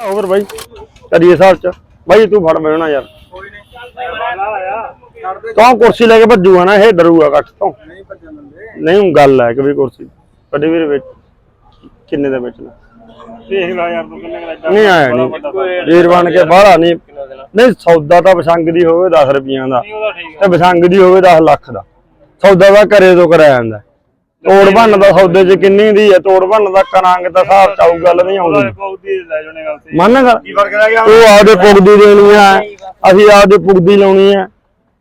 ਫਿਰ ਬਾਈ ਕਰੀਏ ਹਿਸਾਬ ਚ। ਬਾਈ ਤੂੰ ਫੜ ਬੈਣਾ ਯਾਰ। ਕੌਣ ਕੁਰਸੀ ਲੈ ਕੇ ਭੱਜੂਗਾ ਨਾ ਇਹ ਡਰੂਗਾ ਕੱਟ ਤੋਂ। ਨਹੀਂ ਗੱਲ ਹੈ ਕਿ ਵੀ ਕੁਰਸੀ। ਵੱਡੇ ਵੀਰ ਵਿੱਚ ਕਿੰਨੇ ਦਾ ਵੇਚਣਾ ਦੇਖ ਲੈ ਯਾਰ ਤੂੰ ਕਿੰਨੇ ਦਾ ਨਹੀਂ ਆਇਆ ਨਹੀਂ। ਵੀਰ ਬਣ ਕੇ ਬਾਹਲਾ ਨਹੀਂ। ਨਹੀਂ ਸੌਦਾ ਤਾਂ ਬਸੰਗ ਦੀ ਹੋਵੇ 10 ਰੁਪਈਆਂ ਦਾ। ਉਹਦਾ ਠੀਕ ਤੇ ਬਸੰਗ ਦੀ ਹੋਵੇ 10 ਲੱਖ ਦਾ। ਸੌਦਾ ਦਾ ਘਰੇ ਤੋਂ ਕਰਾਇਆ ਜਾਂਦਾ। ਤੋੜ ਭੰਨ ਦਾ ਸੌਦੇ 'ਚ ਕਿੰਨੀ ਦੀ ਹੈ ਤੋੜ ਭੰਨ ਦਾ ਕਰਾਂਗੇ ਤਾਂ ਹਿਸਾਬ ਚਾਉ ਗੱਲ ਨਹੀਂ ਆਉਂਦੀ। ਪੌਦੀ ਲੈ ਜਾਣੇ ਗੱਲ ਤੇ ਮੰਨ ਗੱਲ? ਕੀ ਫ਼ਰਕ ਰਹਿ ਗਿਆ? ਤੂੰ ਆਪਦੇ ਪੁਗਦੀ ਦੇਣੀ ਆ ਅਸੀਂ ਆਪਦੇ ਪੁਗਦੀ ਲਾਉਣੀ ਆ।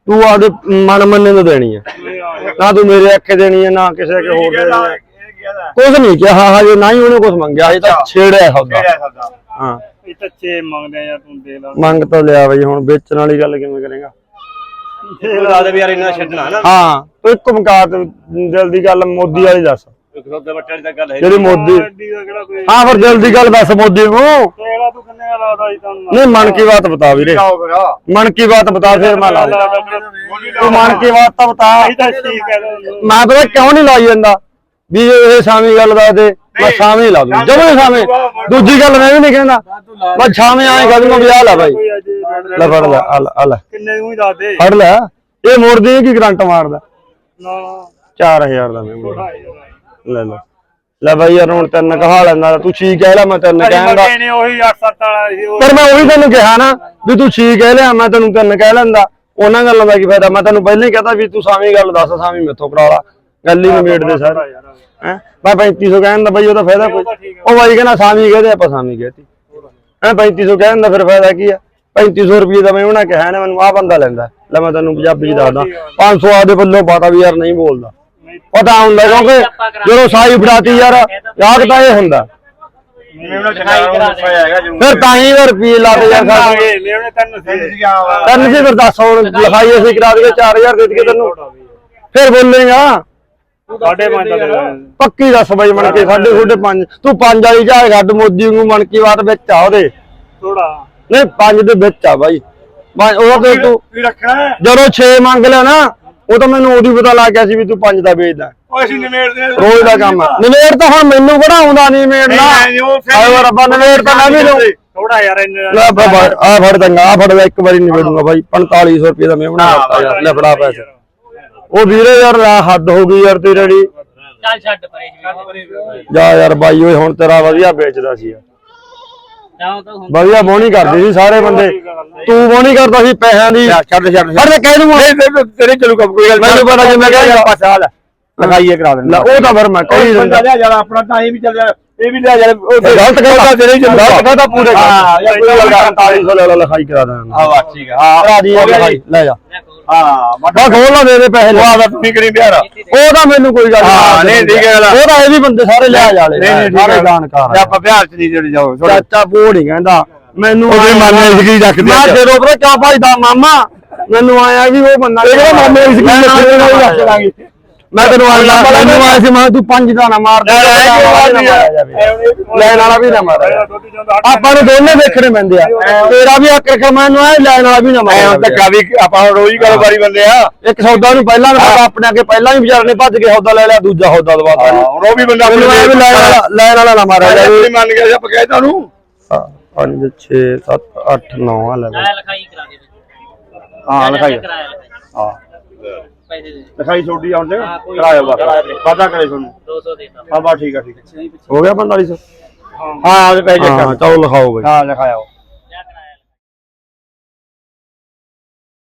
ਤੂੰ ਆਪਦੇ ਮਨ ਮੰਨੇ ਨੂੰ ਦੇਣੀ ਆ। ਨਾ ਤੂੰ ਮੇਰੇ ਅੱਖੇ ਦੇਣੀ ਆ ਨਾ ਕਿਸੇ ਕੇ ਹੋਰ ਦੇਣੀ ਆ। ਕੁਝ ਨਹੀਂ ਕਿਹਾ ਹਾਂ ਜੇ ਨਾ ਹੀ ਉਹਨੇ ਕੁਝ ਮੰਗਿਆ ਇਹ ਤਾਂ ਛੇੜਿਆ ਸੌਦਾ। ਹਾਂ। ਇਹ ਕੱਚੇ ਮੰਗਦੇ ਆ ਤੂੰ ਦੇ ਲਾ। ਮੰਗ ਤਾਂ ਲਿਆ ਬਈ ਹੁਣ ਵੇਚਣ ਵਾਲੀ ਗੱਲ ਕਿਵੇਂ ਕਰੇਗਾ? ਇਹ ਲਾ ਦੇ ਵੀ ਯਾਰ ਇੰਨਾ ਛੱਡਣਾ ਨਾ। ਹਾਂ। ਤੂੰ ਇੱਕ ਮੁਕਾਤ ਦਿਲ ਦੀ ਗੱਲ ਮੋਦੀ ਵਾਲੀ ਦੱਸ। ਇੱਕ ਸੌਦੇ ਬੱਟੇ ਦੀ ਤਾਂ ਗੱਲ ਹੈ। ਜਿਹੜੀ ਮੋਦੀ ਹਾਂ ਫਿਰ ਦਿਲ ਦੀ ਗੱਲ ਦੱਸ ਮੋਦੀ ਨੂੰ। ਦੇਖ ਲਾ ਤੂੰ ਕਿੰਨੇ ਦਾ ਲਾਦਾ ਜੀ ਤੁਹਾਨੂੰ? ਨਹੀਂ ਮਨ ਕੀ ਬਾਤ ਬਤਾ ਵੀਰੇ। ਮਨ ਕੀ ਬਾਤ ਬਤਾ ਫਿਰ ਮੈਂ ਲਾ। ਤੂੰ ਮਨ ਕੀ ਬਾਤ ਤਾਂ ਬਤਾ। ਇਹ ਤਾਂ ਠੀਕ ਹੈ। ਨਾ। ਮੈਂ ਪਤਾ ਕਿਉਂ ਨਹੀਂ ਲਾਈ ਜਾਂਦਾ? ਵੀ ਜੇ ਇਹ ਸ਼ਾਮੀ ਗੱਲ ਦੱਸ ਦੇ। ਮੈਂ ਸ਼ਾਮੀ ਲਾ ਦੂੰ। ਜਦੋਂ ਸ਼ਾਮੀ। ਦੂਜੀ ਗੱਲ ਮੈਂ ਵੀ ਨਹੀਂ ਕਹਿੰਦਾ। ਮੈਂ ਸ਼ਾਮੀ ਆਏ ਕਦ ਨੂੰ ਵਿਆਹ ਲਾ ਬਾਈ। ਲੈ ਫੜ ਲੈ ਆ ਲੈ, ਆ ਲੈ। ਕਿੰਨੇ ਨੂੰ ਹੀ ਦੱਸ ਦੇ। ਫੜ ਲੈ ਇਹ ਮੋੜਦੀ ਹੈ ਕੀ ਕਰੰਟ ਮਾਰਦਾ? ਨਾ। 4000 ਦਾ ਮੈਂ ਮੋੜਦਾ। ਲੈ ਲੈ। ਲੈ ਬਾਈ ਯਾਰ ਹੁਣ ਤਿੰਨ ਕਹਾ ਲੈਂਦਾ ਤੂੰ ਛੀ ਕਹਿ ਲੈ ਮੈਂ ਤਿੰਨ ਕਹਿੰਦਾ ਮੰਗੇ ਨੇ ਉਹੀ 8-7 ਵਾਲਾ ਸੀ ਉਹ ਪਰ ਮੈਂ ਉਹੀ ਤੈਨੂੰ ਕਿਹਾ ਨਾ ਵੀ ਤੂੰ ਛੀ ਕਹਿ ਲਿਆ ਮੈਂ ਤੈਨੂੰ ਤਿੰਨ ਕਹਿ ਲੈਂਦਾ। ਉਹਨਾਂ ਗੱਲਾਂ ਦਾ ਕੀ ਫਾਇਦਾ? ਮੈਂ ਤੈਨੂੰ ਪਹਿਲਾਂ ਹੀ ਕਹਤਾ ਵੀ ਤੂੰ ਸਾਵੀਂ ਗੱਲ ਦੱਸ ਸਾਵੀਂ ਮੈਥੋਂ ਕਰਾ ਲਾ। ਗੱਲ ਹੀ ਨਿਬੇੜ ਦੇ ਸਰ। ਹੈ ਮੈਂ 3500 ਕਹਿਣ ਦਾ ਬਾਈ ਉਹਦਾ ਫਾਇਦਾ ਕੋਈ? ਉਹ ਬਾਈ ਕਹਿੰਦਾ ਸਾਵੀਂ ਕਹਦੇ ਆਪਾਂ ਸਾਵੀਂ ਕਹਿਤੀ। ਹੈ 3500 ਕਹਿਣ ਦਾ ਫਿਰ ਫਾਇਦਾ ਕੀ ਆ? 3500 ਰੁਪਏ ਦਾ ਮੈਂ ਉਹਨਾਂ ਕਿਹਾ ਨਾ ਮੈਨੂੰ ਆਹ ਬੰਦਾ ਲੈਂਦਾ। ਲੈ ਮੈਂ ਤੈਨੂੰ ਪੰਜਾਬੀ ਦੱਸਦਾ 500 ਆਦੇ ਵੱਲੋਂ ਪਤਾ ਵੀ ਯਾਰ ਨਹੀਂ ਬੋਲਦਾ। ਪਤਾ ਹੁੰਦਾ ਕਿਉਂਕਿ ਜਦੋਂ ਸਾਈ ਫੜਾਤੀ ਯਾਰ ਯਾਦ ਤਾਂ ਇਹ ਹੁੰਦਾ। ਫਿਰ ਤਾਂ ਹੀ ਰੁਪਏ ਲਾਦੇ ਯਾਰ ਸਾਡੇ। ਤੈਨੂੰ ਸੀ ਫਿਰ ਦੱਸ ਹੁਣ ਲਿਖਾਈ ਅਸੀਂ ਕਰਾ ਦਈਏ 4000 ਦੇ ਦਈਏ ਤੈਨੂੰ। ਫਿਰ ਬੋਲੇਗਾ। ਸਾਡੇ ਪੰਜ ਦਾ। ਪੱਕੀ ਦੱਸ ਬਈ ਮਣ ਕੇ ਸਾਡੇ ਤੁਹਾਡੇ ਪੰਜ। ਤੂੰ ਪੰਜ ਵਾਲੀ ਜਾ ਛੱਡ ਮੋਦੀ ਨੂੰ ਮਣ ਕੀ ਬਾਤ ਵਿੱਚ ਆ ਉਹਦੇ। ਥੋੜਾ ਨਹੀਂ ਪੰਜ ਦੇ ਵਿੱਚ ਆ ਬਾਈ। ਪੰਜ ਉਹ ਤੇ ਤੂੰ ਕੀ ਰੱਖਣਾ ਹੈ? ਜਦੋਂ 6 ਮੰਗ ਲਿਆ ਨਾ ਉਹ ਤਾਂ ਮੈਨੂੰ ਉਦੋਂ ਹੀ ਪਤਾ ਲੱਗ ਗਿਆ ਸੀ ਵੀ ਤੂੰ ਪੰਜ ਦਾ ਵੇਚਦਾ। ਉਹ ਅਸੀਂ ਨਿਮੇੜਦੇ ਹਾਂ। ਰੋਜ਼ ਦਾ ਕੰਮ ਆ। ਨਵੇੜ ਤਾਂ ਹੁਣ ਮੈਨੂੰ ਕਿਹੜਾ ਆਉਂਦਾ ਉਹ ਫਿਰ- ਆਏ ਰੱਬਾ ਨਵੇੜ ਤਾਂ ਮੈਂ ਵੀ ਲਊ। ਥੋੜਾ ਯਾਰ ਇੰਨਾ ਲੈ ਆ ਫੜ ਦੰਗਾ ਆ ਫੜ ਲੈ ਇੱਕ ਵਾਰੀ ਨਿਬੇੜੂਗਾ ਬਾਈ। 4500 ਰੁਪਏ ਦਾ ਮੈਂ ਬਣਾ ਦਿੱਤਾ ਯਾਰ ਲੈ ਫੜਾ ਪੈਸੇ। ਉਹ ਵੀਰੇ ਯਾਰ ਲੈ ਹੱਦ ਹੋ ਗਈ ਯਾਰ ਤੇਰੀ ਜਿਹੜੀ ਚੱਲ ਛੱਡ ਪਰੇ ਜਾ ਯਾਰ ਬਾਈ ਓਏ ਹੁਣ ਤੇਰਾ ਵਧੀਆ ਵੇਚਦਾ ਸੀ ਯਾਰ। ਵਧੀਆ ਬੋਣੀ ਕਰਦੀ ਸੀ ਸਾਰੇ ਬੰਦੇ। ਤੂੰ ਬੋਣੀ ਕਰਦਾ ਸੀ ਪੈਸਿਆਂ ਦੀ। ਛੱਡ ਛੱਡ ਫੜ ਕਹਿ ਦੂੰਗਾ। ਤੇਰੇ ਚਲੂਗਾ ਕੋਈ ਗੱਲ ਮੈਨੂੰ ਪਤਾ ਜੇ ਮੈਂ ਕਹਿ ਰਿਹਾ ਪਾਸਾ ਲੈ ਲਗਾਈਏ ਕਰਾ ਲੈ ਉਹ ਤਾਂ ਫਿਰ ਮੈਂ ਕਹੀ ਦਿੰਦਾ ਲਿਆ ਯਾਰ ਆਪਣਾ ਤਾਂ ਇਹ ਵੀ ਚੱਲ ਜਾ ਇਹ ਵੀ ਲਿਆ ਯਾਰ ਉਹ ਗਲਤ ਕਹਿੰਦਾ ਤੇਰੇ ਹੀ ਚੱਲੂਗਾ। ਗਲਤ ਕਹਿੰਦਾ ਪੂਰੇ ਹਾਂ ਯਾਰ ਕੋਈ ਗੱਲ ਨਹੀਂ 4500 ਲੈ ਲੈ ਲਿਖਾਈ ਕਰਾ ਦਾਂ ਆ ਵਾ ਠੀਕ ਹੈ ਹਾਂ ਕਰਾ ਦੀ ਯਾਰ ਲਿਖਾਈ ਲੈ ਜਾ ਹਾਂ ਬਾ ਖੋਲ ਲਾ ਦੇ ਦੇ ਪੈਸੇ ਲੈ। ਵਾਹ ਦਾ ਤੂੰ ਕਰੀ ਪਿਆਰਾ ਉਹ ਤਾਂ ਮੈਨੂੰ ਕੋਈ ਗੱਲ ਹਾਂ, ਨਹੀਂ, ਠੀਕ ਹੈ ਗੱਲ। ਇਹ ਵੀ ਬੰਦੇ ਸਾਰੇ ਸਾਰੇ ਜਾਣਕਾਰ ਆ। ਆਪਾਂ ਬਿਹਾਰ ਚ ਜਾਓ। ਚਾਚਾ ਕਹਿੰਦਾ ਮੈਨੂੰ ਉਹਦੇ ਮਾਮੇ ਇਸ ਕੀ ਰੱਖਦੇ ਮੈਂ। ਜਦੋਂ ਪਤਾ ਕਿਆ ਭਾਈਦਾ ਮਾਮਾ ਮੈਨੂੰ ਆਇਆ ਵੀ ਉਹ ਬੰਦਾ ਇਹ ਕਿਹੜਾ ਮਾਮੇ ਇਸ ਕੀ ਮੈਂ ਰੱਖਦੇ ਨਾਲ ਆ, ਰੱਖ ਲਾਂਗੇ। ਮੈਂ ਤੈਨੂੰ ਆਇਆ ਮੈਨੂੰ ਆਇਆ ਸੀ ਮੈਂ ਤੂੰ ਪੰਜ ਦਾ ਨਾ ਮਾਰ ਦੇ ਲੈਣ ਵਾਲਾ ਵੀ ਨਾ ਮਾਰ ਆਪਾਂ ਨੂੰ ਦੋਨੇ ਦੇਖਣੇ ਪੈਂਦੇ ਆ ਤੇਰਾ ਵੀ ਹੱਕ ਰੱਖ ਮੈਨੂੰ ਆਇਆ ਲੈਣ ਵਾਲਾ ਵੀ ਨਾ ਐ ਮਾਰ ਧੱਕਾ ਵੀ ਆਪਾਂ ਰੋਜ਼ ਹੀ ਕਾਰੋਬਾਰੀ ਬੰਦੇ ਆ ਇੱਕ ਸੌਦਾ ਨੂੰ ਪਹਿਲਾਂ ਵੀ ਆਪਣੇ ਅੱਗੇ ਪਹਿਲਾਂ ਵੀ ਵਿਚਾਰ ਨੇ ਭੱਜ ਕੇ ਸੌਦਾ ਲੈ ਲਿਆ ਦੂਜਾ ਸੌਦਾ ਦਵਾਤਾ ਹੁਣ ਉਹ ਵੀ ਬੰਦਾ ਲੈਣ ਵਾਲਾ ਲੈਣ ਵਾਲਾ ਨਾ ਨਹੀਂ ਮੰਨ ਗਿਆ ਆਪਾਂ ਕਹਿ ਤਾ ਨੂੰ 5 6 7 8 9 ਆ ਲੈ ਲੈ ਲਿਖਾਈ ਕਰਾ ਦੇ ਹਾਂ ਲਿਖਾਈ ਕਰਾਇਆ ਲਿਖਾਈ ਹਾਂ ਪੈਸੇ ਦੇ ਦੇ। ਲਿਖਾਈ ਛੋਟੀ ਆਉਂਦੇ ਹਾਂ, ਕੋਈ ਕਰਾਇਓ ਨਹੀਂ, ਕਰਾ ਦੇ। ਵਾਦਾ ਕਰੇ ਤੁਹਾਨੂੰ। 200 ਦੇਤਾ ਹਾਂ ਬਸ ਠੀਕ ਆ ਠੀਕ ਆ। ਹੋ ਗਿਆ 4500 ਹਾਂ। ਉਹਦੇ ਪੈਸੇ। ਹਾਂ ਚੱਕ ਚਲੋ ਲਿਖਾਓ ਬਈ। ਹਾਂ ਲਿਖਾਇਆ